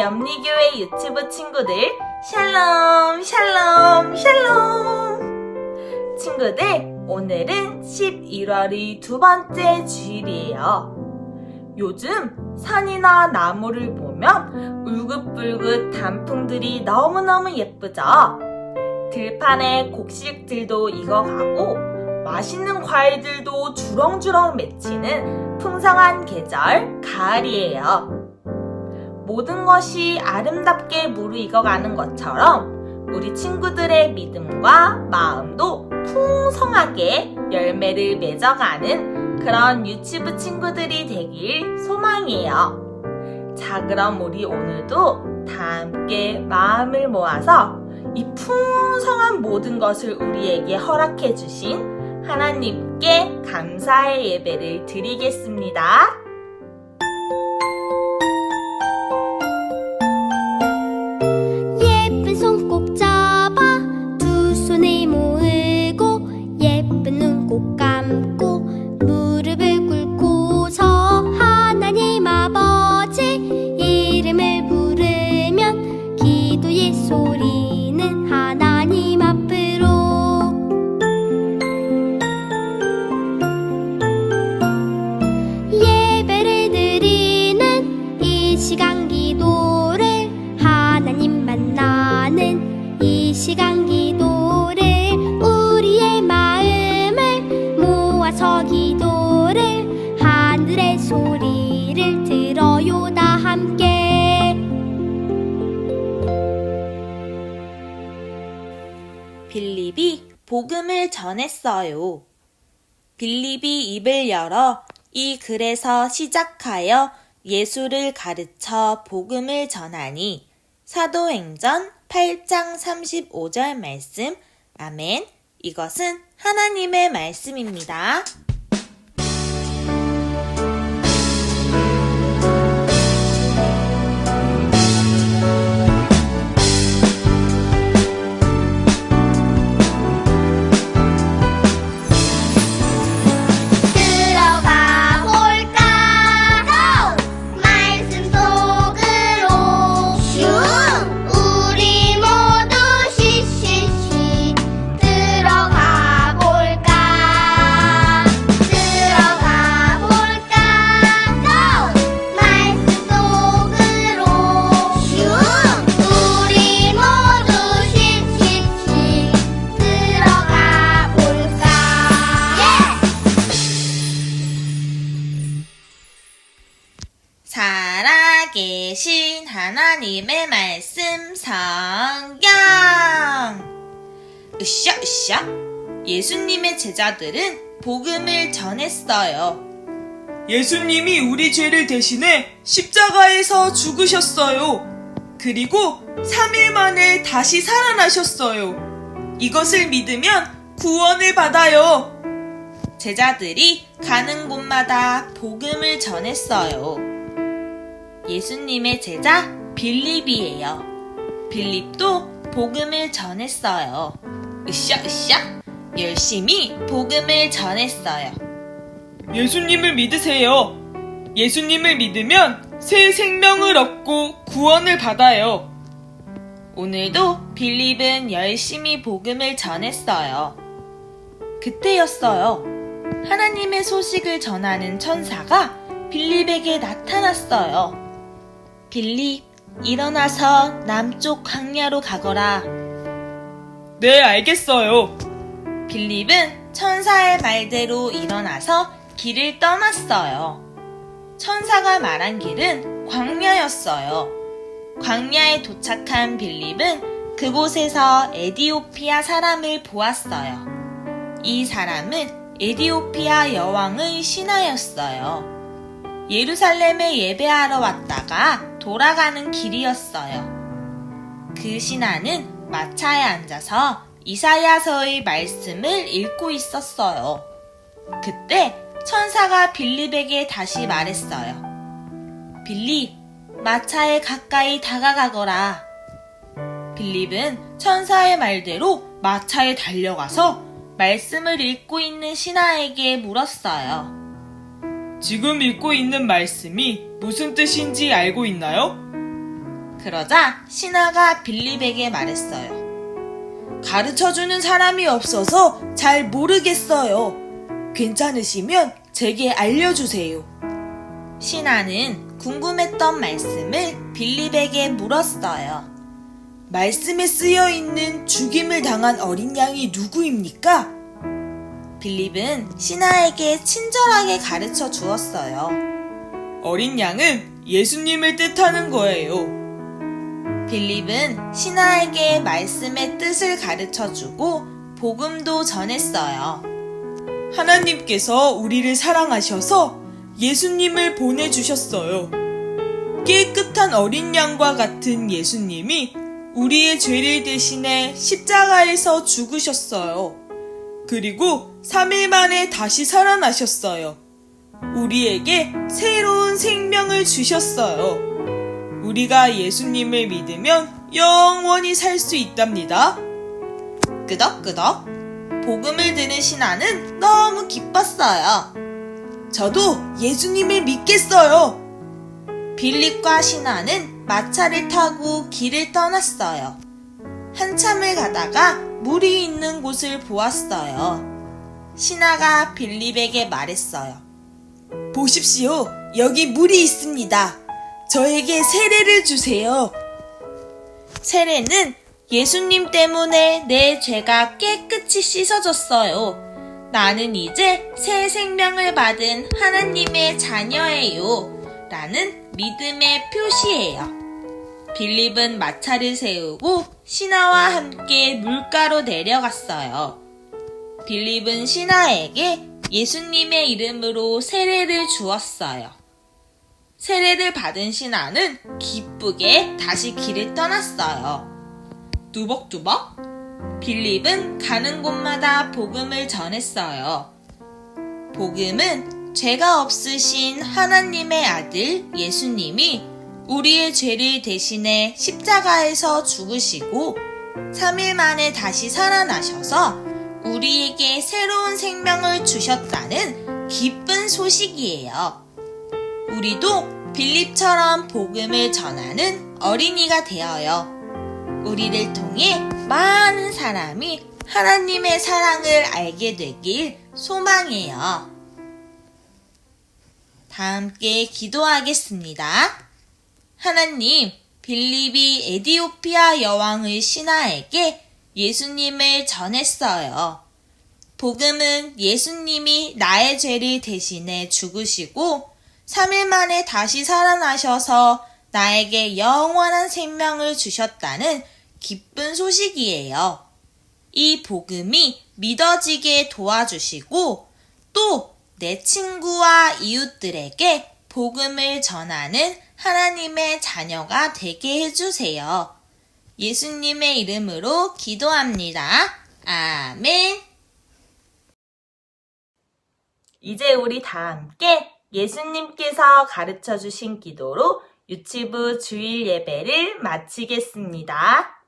염리교회 유튜브 친구들, 샬롬, 샬롬, 샬롬! 친구들, 오늘은 11월의 두 번째 주일이에요. 요즘 산이나 나무를 보면 울긋불긋 단풍들이 너무너무 예쁘죠? 들판에 곡식들도 익어가고 맛있는 과일들도 주렁주렁 맺히는 풍성한 계절 가을이에요. 모든 것이 아름답게 무르익어가는 것처럼 우리 친구들의 믿음과 마음도 풍성하게 열매를 맺어가는 그런 유치부 친구들이 되길 소망이에요. 자, 그럼 우리 오늘도 다 함께 마음을 모아서 이 풍성한 모든 것을 우리에게 허락해 주신 하나님께 감사의 예배를 드리겠습니다. 빌립이 복음을 전했어요. 빌립이 입을 열어 이 글에서 시작하여 예수를 가르쳐 복음을 전하니 사도행전 8장 35절 말씀 아멘 이것은 하나님의 말씀입니다. 하나님의 말씀 성경 으쌰 으쌰 예수님의 제자들은 복음을 전했어요. 예수님이 우리 죄를 대신해 십자가에서 죽으셨어요. 그리고 3일 만에 다시 살아나셨어요. 이것을 믿으면 구원을 받아요. 제자들이 가는 곳마다 복음을 전했어요. 예수님의 제자 빌립이에요. 빌립도 복음을 전했어요. 으쌰 으쌰 열심히 복음을 전했어요. 예수님을 믿으세요. 예수님을 믿으면 새 생명을 얻고 구원을 받아요. 오늘도 빌립은 열심히 복음을 전했어요. 그때였어요. 하나님의 소식을 전하는 천사가 빌립에게 나타났어요. 빌립, 일어나서 남쪽 광야로 가거라. 네, 알겠어요. 빌립은 천사의 말대로 일어나서 길을 떠났어요. 천사가 말한 길은 광야였어요. 광야에 도착한 빌립은 그곳에서 에디오피아 사람을 보았어요. 이 사람은 에디오피아 여왕의 신하였어요. 예루살렘에 예배하러 왔다가 돌아가는 길이었어요. 그 신하는 마차에 앉아서 이사야서의 말씀을 읽고 있었어요. 그때 천사가 빌립에게 다시 말했어요. 빌립, 마차에 가까이 다가가거라. 빌립은 천사의 말대로 마차에 달려가서 말씀을 읽고 있는 신하에게 물었어요. 지금 읽고 있는 말씀이 무슨 뜻인지 알고 있나요? 그러자 신하가 빌립에게 말했어요. 가르쳐주는 사람이 없어서 잘 모르겠어요. 괜찮으시면 제게 알려주세요. 신하는 궁금했던 말씀을 빌립에게 물었어요. 말씀에 쓰여 있는 죽임을 당한 어린 양이 누구입니까? 빌립은 신하에게 친절하게 가르쳐 주었어요. 어린 양은 예수님을 뜻하는 거예요. 빌립은 신하에게 말씀의 뜻을 가르쳐 주고 복음도 전했어요. 하나님께서 우리를 사랑하셔서 예수님을 보내주셨어요. 깨끗한 어린 양과 같은 예수님이 우리의 죄를 대신해 십자가에서 죽으셨어요. 그리고 3일 만에 다시 살아나셨어요. 우리에게 새로운 생명을 주셨어요. 우리가 예수님을 믿으면 영원히 살 수 있답니다. 끄덕끄덕. 복음을 들은 신하는 너무 기뻤어요. 저도 예수님을 믿겠어요. 빌립과 신하는 마차를 타고 길을 떠났어요. 한참을 가다가 물이 있는 곳을 보았어요. 신하가 빌립에게 말했어요. 보십시오. 여기 물이 있습니다. 저에게 세례를 주세요. 세례는 예수님 때문에 내 죄가 깨끗이 씻어졌어요. 나는 이제 새 생명을 받은 하나님의 자녀예요. 라는 믿음의 표시예요. 빌립은 마차를 세우고 신하와 함께 물가로 내려갔어요. 빌립은 신하에게 예수님의 이름으로 세례를 주었어요. 세례를 받은 신하는 기쁘게 다시 길을 떠났어요. 뚜벅뚜벅 빌립은 가는 곳마다 복음을 전했어요. 복음은 죄가 없으신 하나님의 아들 예수님이 우리의 죄를 대신해 십자가에서 죽으시고 3일 만에 다시 살아나셔서 우리에게 새로운 생명을 주셨다는 기쁜 소식이에요. 우리도 빌립처럼 복음을 전하는 어린이가 되어요. 우리를 통해 많은 사람이 하나님의 사랑을 알게 되길 소망해요. 다 함께 기도하겠습니다. 하나님, 빌립이 에디오피아 여왕의 신하에게 예수님을 전했어요. 복음은 예수님이 나의 죄를 대신해 죽으시고 3일 만에 다시 살아나셔서 나에게 영원한 생명을 주셨다는 기쁜 소식이에요. 이 복음이 믿어지게 도와주시고 또 내 친구와 이웃들에게 복음을 전하는 하나님의 자녀가 되게 해주세요. 예수님의 이름으로 기도합니다. 아멘. 이제 우리 다 함께 예수님께서 가르쳐 주신 기도로 유치부 주일 예배를 마치겠습니다.